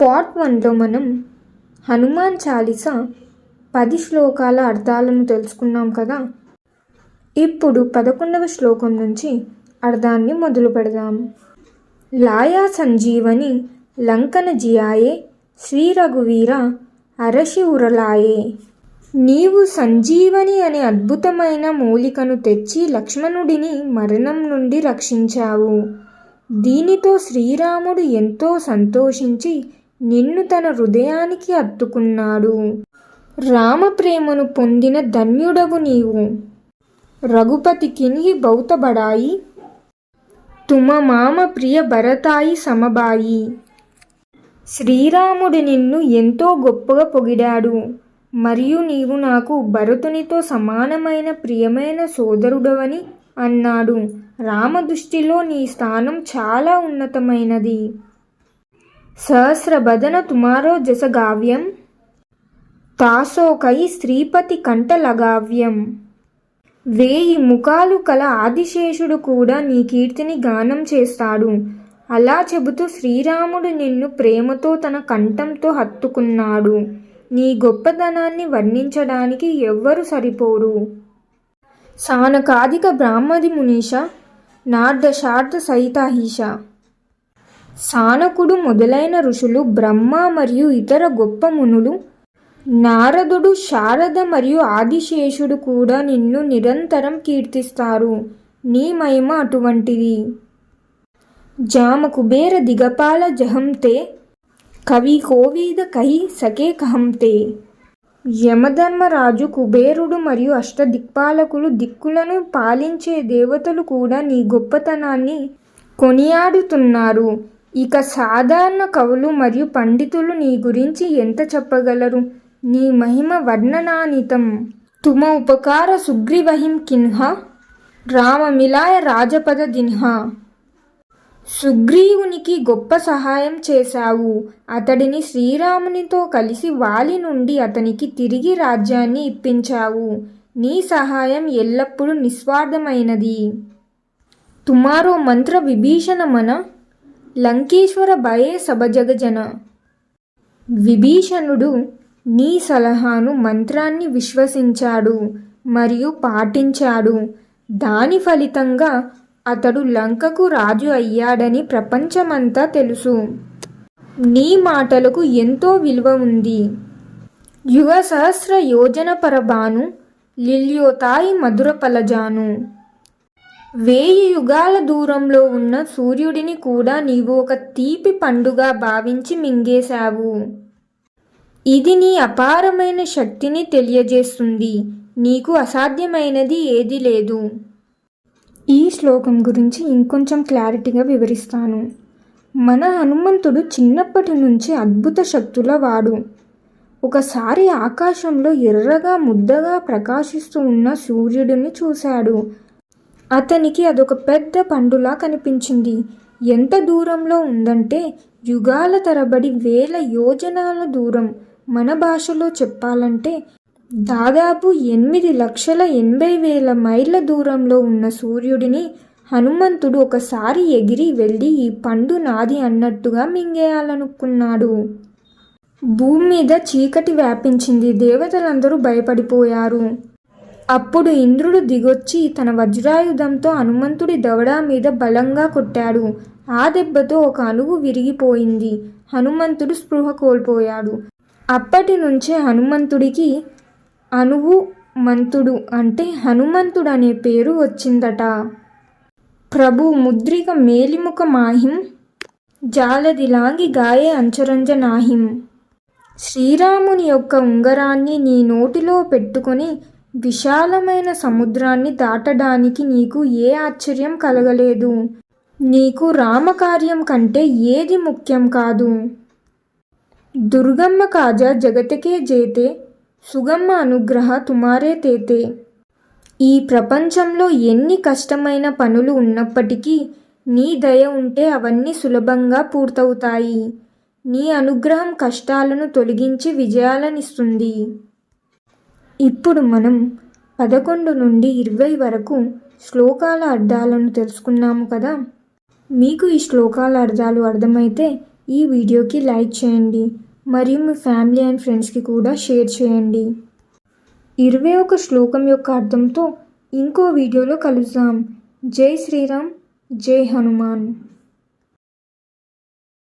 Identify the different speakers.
Speaker 1: Part వన్లో మనం హనుమాన్ చాలీస పది శ్లోకాల అర్థాలను తెలుసుకున్నాం కదా? ఇప్పుడు పదకొండవ శ్లోకం నుంచి అర్థాన్ని మొదలు పెడదాం. లాయా సంజీవని లంకన జియాయే శ్రీ రఘువీర అరసి ఉరలాయే. నీవు సంజీవని అనే అద్భుతమైన మూలికను తెచ్చి లక్ష్మణుడిని మరణం నుండి రక్షించావు. దీనితో శ్రీరాముడు ఎంతో సంతోషించి నిన్ను తన హృదయానికి అత్తుకున్నాడు రామప్రేమను పొందిన ధన్యుడవు నీవు. రఘుపతి కిన్హి బౌతబడాయి. తుమ మామ ప్రియ భరతాయి సమబాయి. శ్రీరాముడు నిన్ను ఎంతో గొప్పగా పొగిడాడు. మరియు నీవు నాకు భరతునితో సమానమైన ప్రియమైన సోదరుడవని అన్నాడు. రామ దృష్టిలో నీ స్థానం చాలా ఉన్నతమైనది. సహస్రబదన తుమారో జసగావ్యం తాసోకై శ్రీపతి కంఠలగావ్యం. వేయి ముఖాలు కల ఆదిశేషుడు కూడా నీ కీర్తిని గానం చేస్తాడు. అలా చెబుతూ శ్రీరాముడు నిన్ను ప్రేమతో తన కంఠంతో హత్తుకున్నాడు. నీ గొప్పతనాన్ని వర్ణించడానికి ఎవ్వరు సరిపోరు. సానకాదిక బ్రాహ్మది మునీష నార్ద శార్ద సహితాహీష. సానకుడు మొదలైన ఋషులు బ్రహ్మ మరియు ఇతర గొప్ప మునులు నారదుడు శారద మరియు ఆదిశేషుడు కూడా నిన్ను నిరంతరం కీర్తిస్తారు. నీ మహిమ అటువంటిది. జామ కుబేర దిగపాల జహంతే కవి కోవీద కహి సకే కహంతే. యమధర్మరాజు కుబేరుడు మరియు అష్టదిక్పాలకులు దిక్కులను పాలించే దేవతలు కూడా నీ గొప్పతనాన్ని కొనియాడుతున్నారు. ఇక సాధారణ కవులు మరియు పండితులు నీ గురించి ఎంత చెప్పగలరు? నీ మహిమ వర్ణనానితం తుమ ఉపకార సుగ్రీవహిం కిన్హ? రామమిలాయ రాజపద దిన్హ? సుగ్రీవునికి గొప్ప సహాయం చేశావు. అతడిని శ్రీరామునితో కలిసి వాలి నుండి అతనికి తిరిగి రాజ్యాన్ని ఇప్పించావు. నీ సహాయం ఎల్లప్పుడూ నిస్వార్థమైనది. తుమారో మంత్ర విభీషణ మన లంకేశ్వర భయే సభజగజన విభీషణుడు నీ సలహాను మంత్రాన్ని విశ్వసించాడు మరియు పాటించాడు. దాని ఫలితంగా అతడు లంకకు రాజు అయ్యాడని ప్రపంచమంతా తెలుసు. నీ మాటలకు ఎంతో విలువ ఉంది. యుగ సహస్ర యోజన పరబాను లిల్యోతాయి మధుర పలజాను వేయి యుగాల దూరంలో ఉన్న సూర్యుడిని కూడా నీవు ఒక తీపి పండుగ భావించి మింగేశావు. ఇది నీ అపారమైన శక్తిని తెలియజేస్తుంది. నీకు అసాధ్యమైనది ఏది లేదు. ఈ శ్లోకం గురించి ఇంకొంచెం క్లారిటీగా వివరిస్తాను. మన హనుమంతుడు చిన్నప్పటి నుంచి అద్భుత శక్తుల వాడు ఒకసారి ఆకాశంలో ఎర్రగా ముద్దగా ప్రకాశిస్తూ ఉన్న సూర్యుడిని చూశాడు. అతనికి అదొక పెద్ద పండులా కనిపించింది. ఎంత దూరంలో ఉందంటే యుగాల తరబడి వేల యోజనాల దూరం. మన భాషలో చెప్పాలంటే దాదాపు ఎనిమిది లక్షల ఎనభై వేల మైళ్ళ దూరంలో ఉన్న సూర్యుడిని హనుమంతుడు ఒకసారి ఎగిరి వెళ్ళి ఈ పండు నాది అన్నట్టుగా మింగేయాలనుకున్నాడు. భూమి మీద చీకటి వ్యాపించింది. దేవతలందరూ భయపడిపోయారు. అప్పుడు ఇంద్రుడు దిగొచ్చి తన వజ్రాయుధంతో హనుమంతుడి దవడా మీద బలంగా కొట్టాడు. ఆ దెబ్బతో ఒక అణువు విరిగిపోయింది. హనుమంతుడు స్పృహ కోల్పోయాడు. అప్పటి నుంచే హనుమంతుడికి అణువు మంతుడు అంటే హనుమంతుడు అనే పేరు వచ్చిందట. ప్రభు ముద్రిక మేలిముఖ మాహిం జాలదిలాంగి గాయే అంచరంజనాహిం శ్రీరాముని యొక్క ఉంగరాన్ని నీ నోటిలో పెట్టుకొని విశాలమైన సముద్రాన్ని దాటడానికి నీకు ఏ ఆశ్చర్యం కలగలేదు? నీకు రామకార్యం కంటే ఏది ముఖ్యం కాదు? దుర్గమ్మ కాజా జగతకే జేతే సుగమ్మ అనుగ్రహ తుమారే తేతే. ఈ ప్రపంచంలో ఎన్ని కష్టమైన పనులు ఉన్నప్పటికీ నీ దయ ఉంటే అవన్నీ సులభంగా పూర్తవుతాయి. నీ అనుగ్రహం కష్టాలను తొలగించి విజయాలనిస్తుంది. ఇప్పుడు మనం పదకొండు నుండి ఇరవై వరకు శ్లోకాల అర్థాలను తెలుసుకున్నాము కదా? మీకు ఈ శ్లోకాల అర్థాలు అర్థమైతే ఈ వీడియోకి లైక్ చేయండి. మరియు మీ ఫ్యామిలీ అండ్ ఫ్రెండ్స్కి కూడా షేర్ చేయండి. ఇరవై ఒక శ్లోకం యొక్క అర్థంతో ఇంకో వీడియోలో కలుద్దాం. జై శ్రీరామ్ జై హనుమాన్.